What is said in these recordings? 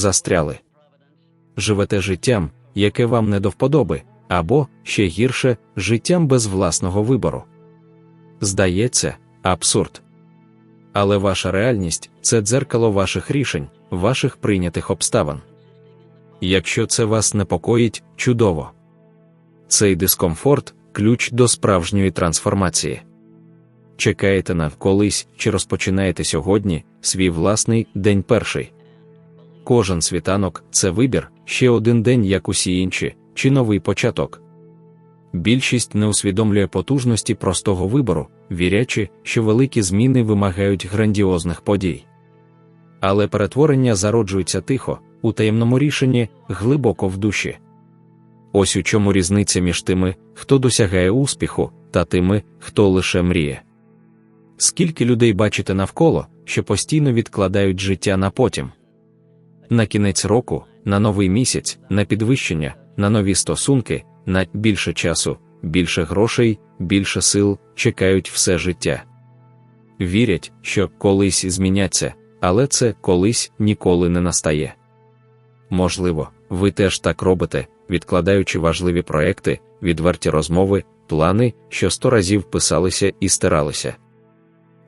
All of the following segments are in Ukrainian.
застряли. Живете життям, яке вам не до вподоби, або, ще гірше, життям без власного вибору. Здається, абсурд. Але ваша реальність це дзеркало ваших рішень, ваших прийнятих обставин. Якщо це вас непокоїть, чудово. Цей дискомфорт ключ до справжньої трансформації. Чекаєте на колись чи розпочинаєте сьогодні свій власний день перший. Кожен світанок це вибір, ще один день, як усі інші, чи новий початок. Більшість не усвідомлює потужності простого вибору, вірячи, що великі зміни вимагають грандіозних подій. Але перетворення зароджуються тихо, у таємному рішенні, глибоко в душі. Ось у чому різниця між тими, хто досягає успіху, та тими, хто лише мріє. Скільки людей бачите навколо, що постійно відкладають життя на потім. На кінець року, на новий місяць, на підвищення, на нові стосунки, на більше часу, більше грошей, більше сил чекають все життя. Вірять, що колись зміняться, але це колись ніколи не настає. Можливо, ви теж так робите, відкладаючи важливі проекти, відверті розмови, плани, що сто разів писалися і стиралися.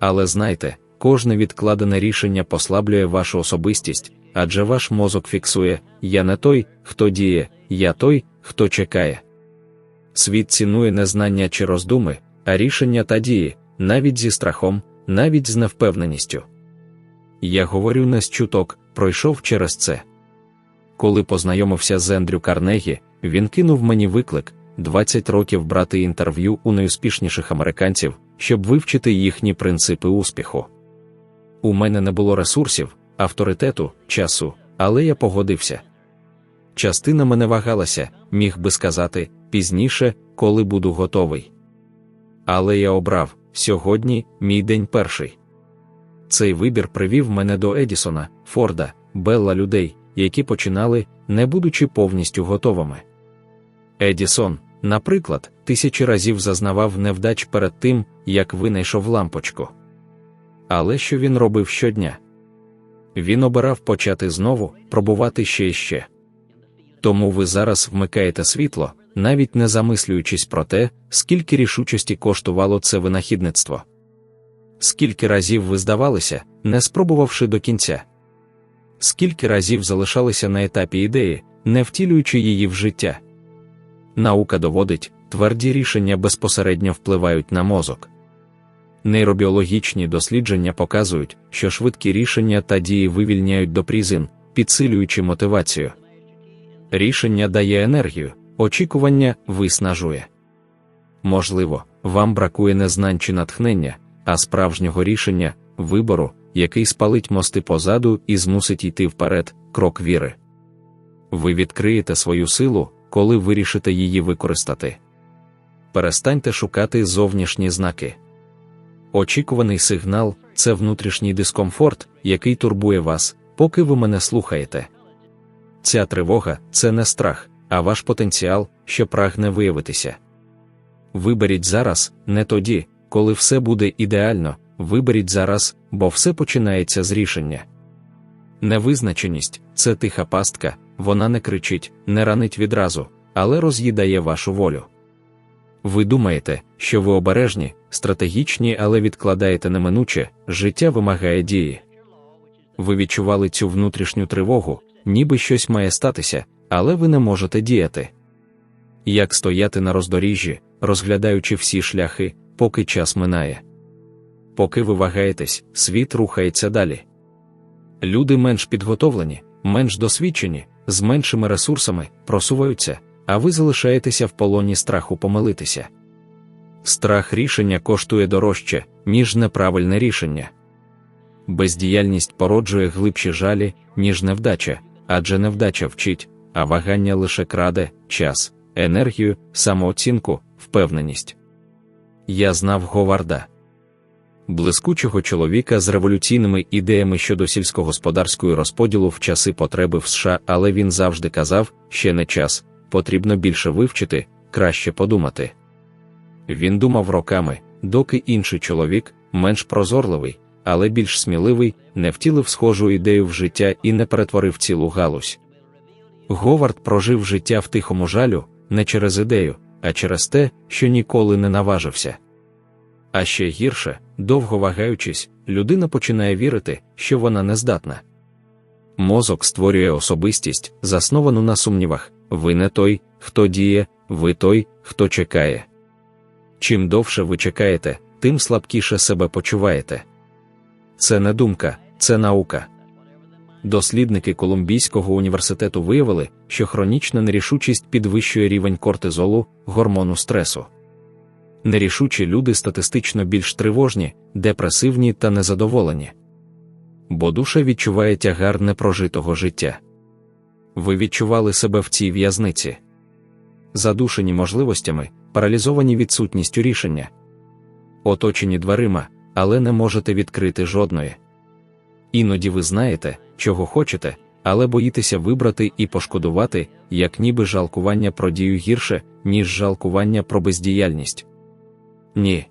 Але знайте, кожне відкладене рішення послаблює вашу особистість, адже ваш мозок фіксує я не той, хто діє, я той, хто чекає. Світ цінує не знання чи роздуми, а рішення та дії, навіть зі страхом, навіть з невпевненістю. Я говорю не з чуток, пройшов через це. Коли познайомився з Ендрю Карнегі, він кинув мені виклик 20 років брати інтерв'ю у найуспішніших американців, щоб вивчити їхні принципи успіху. У мене не було ресурсів, авторитету, часу, але я погодився. Частина мене вагалася, міг би сказати, пізніше, коли буду готовий. Але я обрав сьогодні мій день перший. Цей вибір привів мене до Едісона, Форда, Белла людей, які починали, не будучи повністю готовими. Едісон, наприклад, тисячі разів зазнавав невдач перед тим, як винайшов лампочку. Але що він робив щодня? Він обирав почати знову, пробувати ще і ще. Тому ви зараз вмикаєте світло, навіть не замислюючись про те, скільки рішучості коштувало це винахідництво. Скільки разів ви здавалися, не спробувавши до кінця, скільки разів залишалися на етапі ідеї, не втілюючи її в життя. Наука доводить, тверді рішення безпосередньо впливають на мозок. Нейробіологічні дослідження показують, що швидкі рішення та дії вивільняють допрізин, підсилюючи мотивацію. Рішення дає енергію, очікування виснажує. Можливо, вам бракує не знань чи натхнення, а справжнього рішення, вибору, який спалить мости позаду і змусить йти вперед, крок віри. Ви відкриєте свою силу, коли вирішите її використати. Перестаньте шукати зовнішні знаки. Очікуваний сигнал це внутрішній дискомфорт, який турбує вас, поки ви мене слухаєте. Ця тривога це не страх, а ваш потенціал, що прагне виявитися. Виберіть зараз, не тоді, коли все буде ідеально, виберіть зараз, бо все починається з рішення. Невизначеність це тиха пастка, вона не кричить, не ранить відразу, але роз'їдає вашу волю. Ви думаєте, що ви обережні, стратегічні, але відкладаєте неминуче, життя вимагає дії. Ви відчували цю внутрішню тривогу, ніби щось має статися, але ви не можете діяти. Як стояти на роздоріжжі, розглядаючи всі шляхи, поки час минає. Поки ви вагаєтесь, світ рухається далі. Люди менш підготовлені, менш досвідчені, з меншими ресурсами просуваються, а ви залишаєтеся в полоні страху помилитися. Страх рішення коштує дорожче, ніж неправильне рішення. Бездіяльність породжує глибші жалі, ніж невдача, адже невдача вчить, а вагання лише краде час, енергію, самооцінку, впевненість. Я знав Говарда. Блискучого чоловіка з революційними ідеями щодо сільськогосподарської розподілу в часи потреби в США, але він завжди казав, ще не час, потрібно більше вивчити, краще подумати. Він думав роками, доки інший чоловік, менш прозорливий, але більш сміливий, не втілив схожу ідею в життя і не перетворив цілу галузь. Говард прожив життя в тихому жалю не через ідею, а через те, що ніколи не наважився. А ще гірше, довго вагаючись, людина починає вірити, що вона не здатна. Мозок створює особистість, засновану на сумнівах ви не той, хто діє, ви той, хто чекає. Чим довше ви чекаєте, тим слабкіше себе почуваєте. Це не думка, це наука. Дослідники Колумбійського університету виявили, що хронічна нерішучість підвищує рівень кортизолу, гормону стресу. Нерішучі люди статистично більш тривожні, депресивні та незадоволені. Бо душа відчуває тягар непрожитого життя. Ви відчували себе в цій в'язниці, задушені можливостями, паралізовані відсутністю рішення, оточені дверима, але не можете відкрити жодної. Іноді ви знаєте, чого хочете, але боїтеся вибрати і пошкодувати, як ніби жалкування про дію гірше, ніж жалкування про бездіяльність. Ні.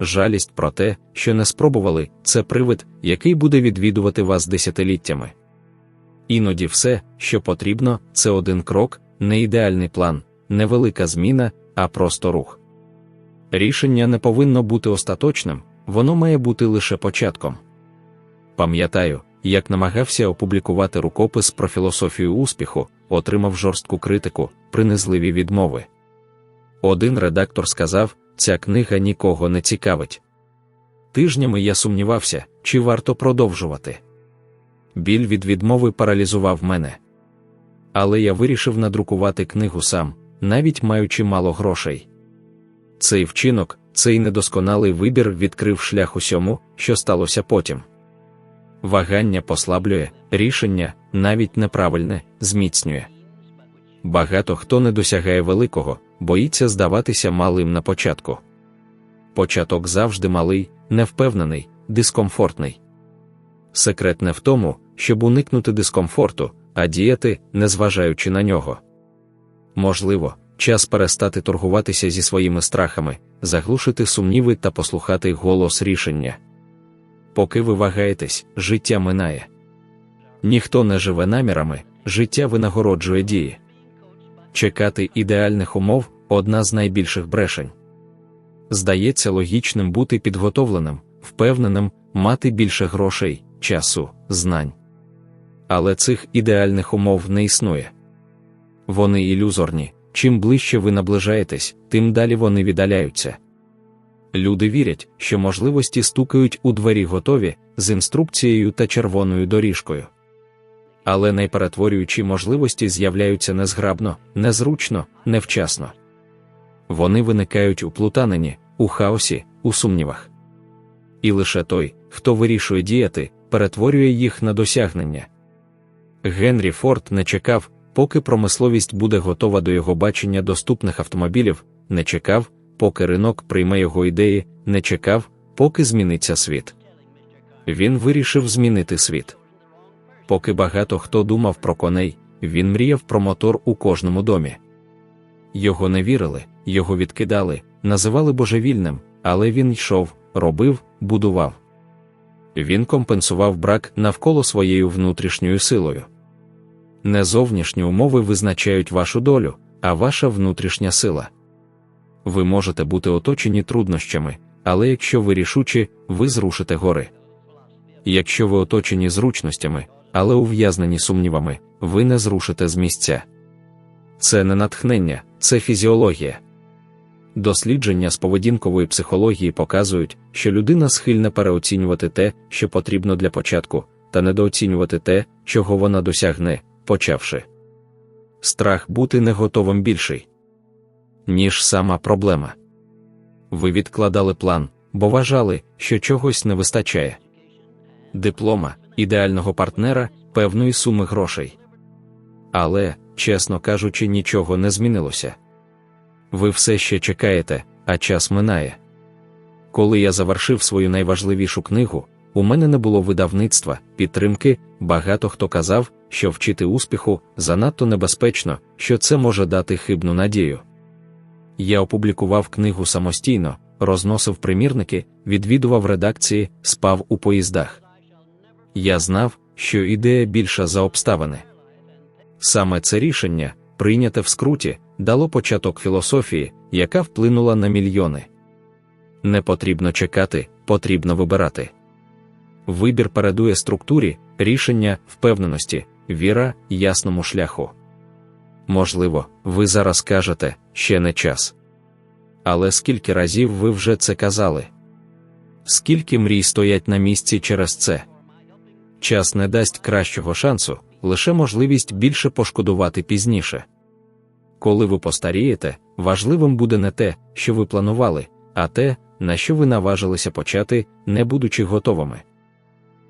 Жалість про те, що не спробували, це привид, який буде відвідувати вас десятиліттями. Іноді все, що потрібно, це один крок, не ідеальний план, невелика зміна, а просто рух. Рішення не повинно бути остаточним, воно має бути лише початком. Пам'ятаю, як намагався опублікувати рукопис про філософію успіху, отримав жорстку критику, принизливі відмови. Один редактор сказав, ця книга нікого не цікавить. Тижнями я сумнівався, чи варто продовжувати. Біль від відмови паралізував мене. Але я вирішив надрукувати книгу сам, навіть маючи мало грошей. Цей вчинок, цей недосконалий вибір відкрив шлях усьому, що сталося потім. Вагання послаблює, рішення, навіть неправильне, зміцнює. Багато хто не досягає великого, боїться здаватися малим на початку. Початок завжди малий, невпевнений, дискомфортний. Секрет не в тому, щоб уникнути дискомфорту, а діяти, незважаючи на нього. Можливо, час перестати торгуватися зі своїми страхами, заглушити сумніви та послухати голос рішення. Поки ви вагаєтесь, життя минає. Ніхто не живе намірами, життя винагороджує дії. Чекати ідеальних умов одна з найбільших брешень. Здається логічним бути підготовленим, впевненим, мати більше грошей, часу, знань. Але цих ідеальних умов не існує. Вони ілюзорні, чим ближче ви наближаєтесь, тим далі вони віддаляються. Люди вірять, що можливості стукають у двері готові з інструкцією та червоною доріжкою. Але найперетворюючі можливості з'являються незграбно, незручно, невчасно. Вони виникають у плутанині, у хаосі, у сумнівах. І лише той, хто вирішує діяти, перетворює їх на досягнення. Генрі Форд не чекав, поки промисловість буде готова до його бачення доступних автомобілів, не чекав, поки ринок прийме його ідеї, не чекав, поки зміниться світ. Він вирішив змінити світ. Поки багато хто думав про коней, він мріяв про мотор у кожному домі. Його не вірили, його відкидали, називали божевільним, але він йшов, робив, будував. Він компенсував брак навколо своєю внутрішньою силою. Не зовнішні умови визначають вашу долю, а ваша внутрішня сила. Ви можете бути оточені труднощами, але якщо ви рішучі, ви зрушите гори. Якщо ви оточені зручностями, але ув'язнені сумнівами, ви не зрушите з місця. Це не натхнення, це фізіологія. Дослідження з поведінкової психології показують, що людина схильна переоцінювати те, що потрібно для початку, та недооцінювати те, чого вона досягне, почавши. Страх бути не готовим більший, ніж сама проблема. Ви відкладали план, бо вважали, що чогось не вистачає. Диплома, ідеального партнера, певної суми грошей. Але, чесно кажучи, нічого не змінилося. Ви все ще чекаєте, а час минає. Коли я завершив свою найважливішу книгу, у мене не було видавництва, підтримки, багато хто казав, що вчити успіху занадто небезпечно, що це може дати хибну надію. Я опублікував книгу самостійно, розносив примірники, відвідував редакції, спав у поїздах. Я знав, що ідея більша за обставини. Саме це рішення, прийняте в скруті, дало початок філософії, яка вплинула на мільйони. Не потрібно чекати, потрібно вибирати. Вибір передує структурі, рішення, впевненості, віра, ясному шляху. Можливо, ви зараз кажете ще не час. Але скільки разів ви вже це казали? Скільки мрій стоять на місці через це? Час не дасть кращого шансу, лише можливість більше пошкодувати пізніше. Коли ви постарієте, важливим буде не те, що ви планували, а те, на що ви наважилися почати, не будучи готовими.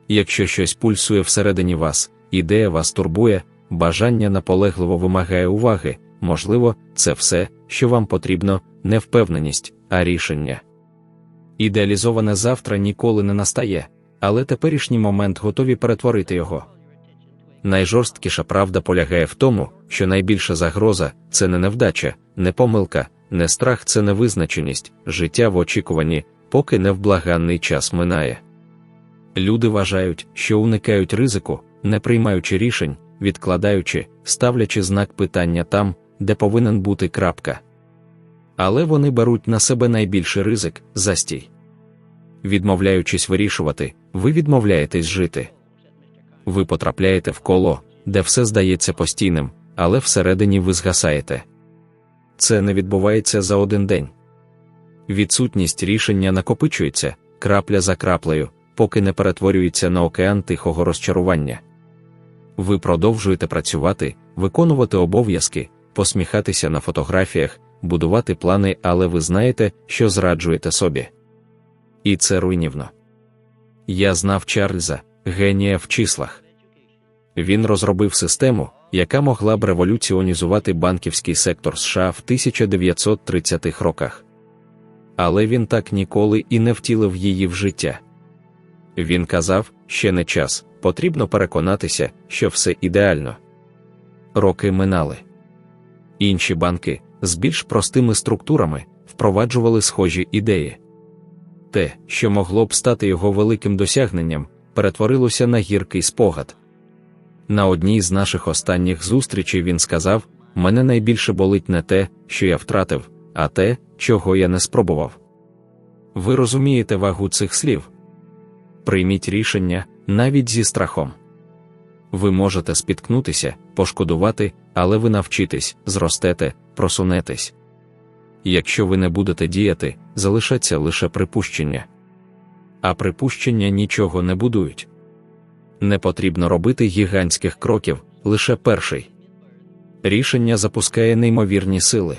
Якщо щось пульсує всередині вас, ідея вас турбує, бажання наполегливо вимагає уваги, можливо, це все, що вам потрібно, не впевненість, а рішення. Ідеалізоване завтра ніколи не настає, але теперішній момент готові перетворити його. Найжорсткіша правда полягає в тому, що найбільша загроза це не невдача, не помилка, не страх, це невизначеність, життя в очікуванні, поки невблаганний час минає. Люди вважають, що уникають ризику, не приймаючи рішень, відкладаючи, ставлячи знак питання там, де повинен бути крапка. Але вони беруть на себе найбільший ризик застій. Відмовляючись вирішувати, ви відмовляєтесь жити. Ви потрапляєте в коло, де все здається постійним, але всередині ви згасаєте. Це не відбувається за один день. Відсутність рішення накопичується крапля за краплею, поки не перетворюється на океан тихого розчарування. Ви продовжуєте працювати, виконувати обов'язки, посміхатися на фотографіях, будувати плани, але ви знаєте, що зраджуєте собі. І це руйнівно. Я знав Чарльза, генія в числах. Він розробив систему, яка могла б революціонізувати банківський сектор США в 1930-х роках. Але він так ніколи і не втілив її в життя. Він казав, ще не час, потрібно переконатися, що все ідеально. Роки минали. Інші банки з більш простими структурами впроваджували схожі ідеї. Те, що могло б стати його великим досягненням, перетворилося на гіркий спогад. На одній з наших останніх зустрічей він сказав: мене найбільше болить не те, що я втратив, а те, чого я не спробував. Ви розумієте вагу цих слів? Прийміть рішення навіть зі страхом. Ви можете спіткнутися, пошкодувати, але ви навчитесь, зростете, просунетесь. Якщо ви не будете діяти, залишаться лише припущення. А припущення нічого не будують. Не потрібно робити гігантських кроків, лише перший. Рішення запускає неймовірні сили.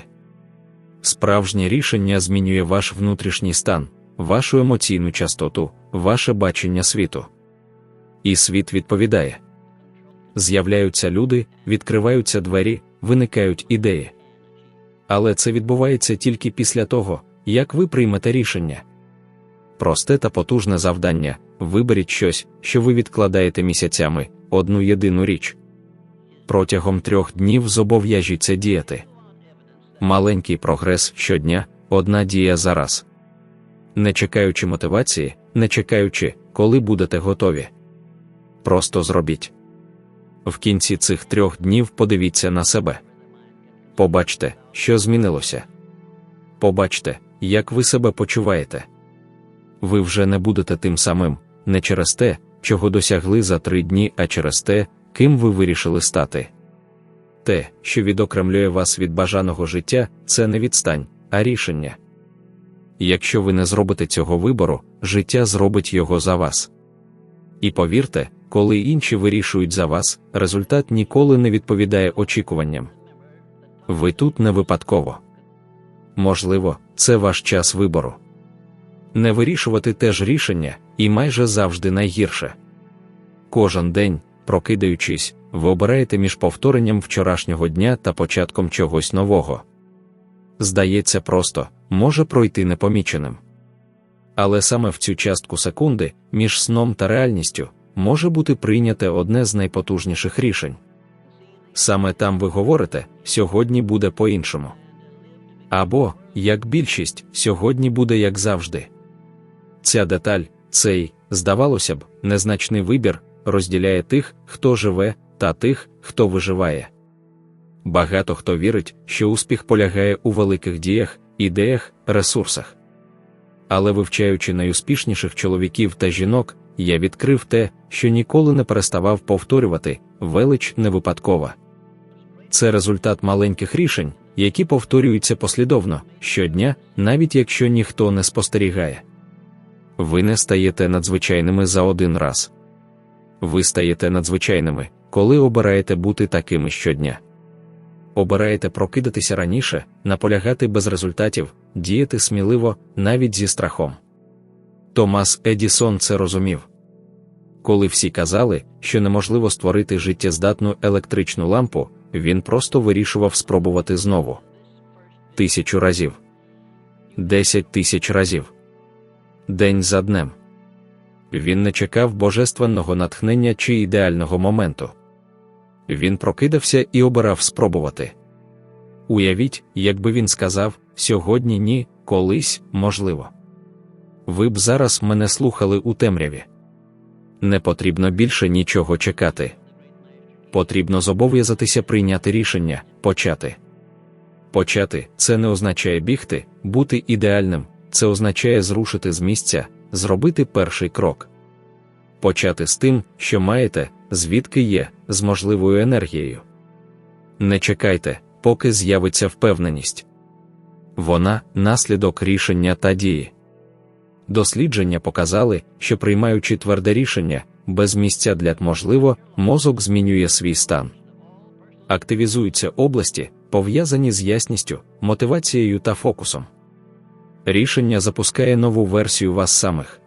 Справжнє рішення змінює ваш внутрішній стан, вашу емоційну частоту, ваше бачення світу. І світ відповідає. З'являються люди, відкриваються двері, виникають ідеї. Але це відбувається тільки після того, як ви приймете рішення. Просте та потужне завдання виберіть щось, що ви відкладаєте місяцями, одну єдину річ. Протягом трьох днів зобов'яжіться діяти. Маленький прогрес щодня, одна дія зараз. Не чекаючи мотивації, не чекаючи, коли будете готові. Просто зробіть. В кінці цих трьох днів подивіться на себе. Побачте, що змінилося. Побачте, як ви себе почуваєте. Ви вже не будете тим самим, не через те, чого досягли за три дні, а через те, ким ви вирішили стати. Те, що відокремлює вас від бажаного життя, це не відстань, а рішення. Якщо ви не зробите цього вибору, життя зробить його за вас. І повірте, коли інші вирішують за вас, результат ніколи не відповідає очікуванням. Ви тут не випадково. Можливо, це ваш час вибору. Не вирішувати теж рішення, і майже завжди найгірше. Кожен день, прокидаючись, ви обираєте між повторенням вчорашнього дня та початком чогось нового. Здається, просто може пройти непоміченим. Але саме в цю частку секунди, між сном та реальністю, може бути прийняте одне з найпотужніших рішень. Саме там ви говорите, сьогодні буде по-іншому. Або як більшість, сьогодні буде як завжди. Ця деталь, цей, здавалося б, незначний вибір, розділяє тих, хто живе, та тих, хто виживає. Багато хто вірить, що успіх полягає у великих діях, ідеях, ресурсах. Але вивчаючи найуспішніших чоловіків та жінок, я відкрив те, що ніколи не переставав повторювати велич не випадкова. Це результат маленьких рішень, які повторюються послідовно щодня, навіть якщо ніхто не спостерігає. Ви не стаєте надзвичайними за один раз. Ви стаєте надзвичайними, коли обираєте бути такими щодня. Обираєте прокидатися раніше, наполягати без результатів, діяти сміливо, навіть зі страхом. Томас Едісон це розумів. Коли всі казали, що неможливо створити життєздатну електричну лампу, він просто вирішував спробувати знову. Тисячу разів, десять тисяч разів. День за днем. Він не чекав божественного натхнення чи ідеального моменту. Він прокидався і обирав спробувати. Уявіть, якби він сказав сьогодні ні, колись можливо. Ви б зараз мене слухали у темряві. Не потрібно більше нічого чекати. Потрібно зобов'язатися прийняти рішення, почати. Почати це не означає бігти, бути ідеальним, це означає зрушити з місця, зробити перший крок. Почати з тим, що маєте, звідки є, з можливою енергією. Не чекайте, поки з'явиться впевненість. Вона наслідок рішення та дії. Дослідження показали, що приймаючи тверде рішення, без місця для можливо, мозок змінює свій стан. Активізуються області, пов'язані з ясністю, мотивацією та фокусом. Рішення запускає нову версію вас самих.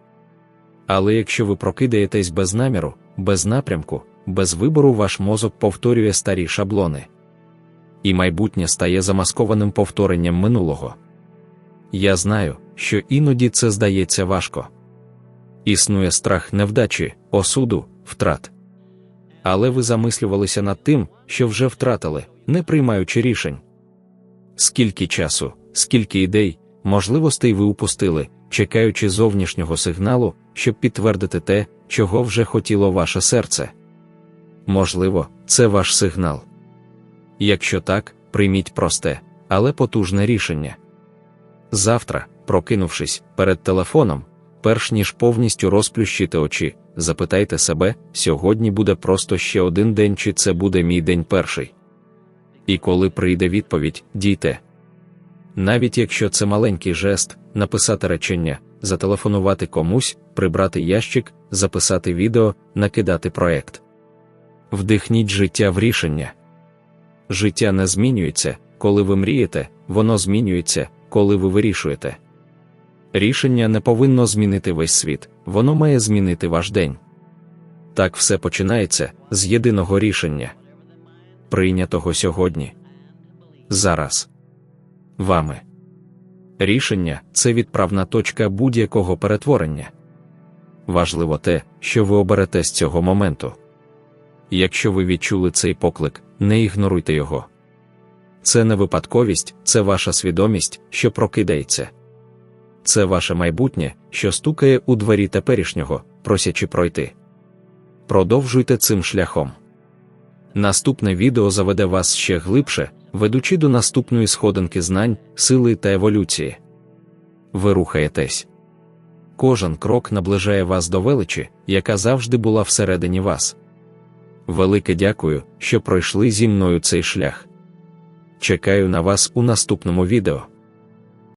Але якщо ви прокидаєтесь без наміру, без напрямку, без вибору, ваш мозок повторює старі шаблони. І майбутнє стає замаскованим повторенням минулого. Я знаю, що іноді це здається важко. Існує страх невдачі, осуду, втрат. Але ви замислювалися над тим, що вже втратили, не приймаючи рішень. Скільки часу, скільки ідей, можливостей ви упустили, чекаючи зовнішнього сигналу, щоб підтвердити те, чого вже хотіло ваше серце. Можливо, це ваш сигнал. Якщо так, прийміть просте, але потужне рішення. Завтра, прокинувшись перед телефоном, перш ніж повністю розплющити очі, запитайте себе, сьогодні буде просто ще один день, чи це буде мій день перший. І коли прийде відповідь, дійте. Навіть якщо це маленький жест, написати речення, зателефонувати комусь, прибрати ящик, записати відео, накидати проект. Вдихніть життя в рішення. Життя не змінюється, коли ви мрієте, воно змінюється, коли ви вирішуєте. Рішення не повинно змінити весь світ, воно має змінити ваш день. Так все починається з єдиного рішення, прийнятого сьогодні. Зараз. Вами. Рішення це відправна точка будь-якого перетворення. Важливо те, що ви оберете з цього моменту. Якщо ви відчули цей поклик, не ігноруйте його. Це не випадковість, це ваша свідомість, що прокидається. Це ваше майбутнє, що стукає у двері теперішнього, просячи пройти. Продовжуйте цим шляхом. Наступне відео заведе вас ще глибше, ведучи до наступної сходинки знань, сили та еволюції. Ви рухаєтесь. Кожен крок наближає вас до величі, яка завжди була всередині вас. Велике дякую, що пройшли зі мною цей шлях. Чекаю на вас у наступному відео.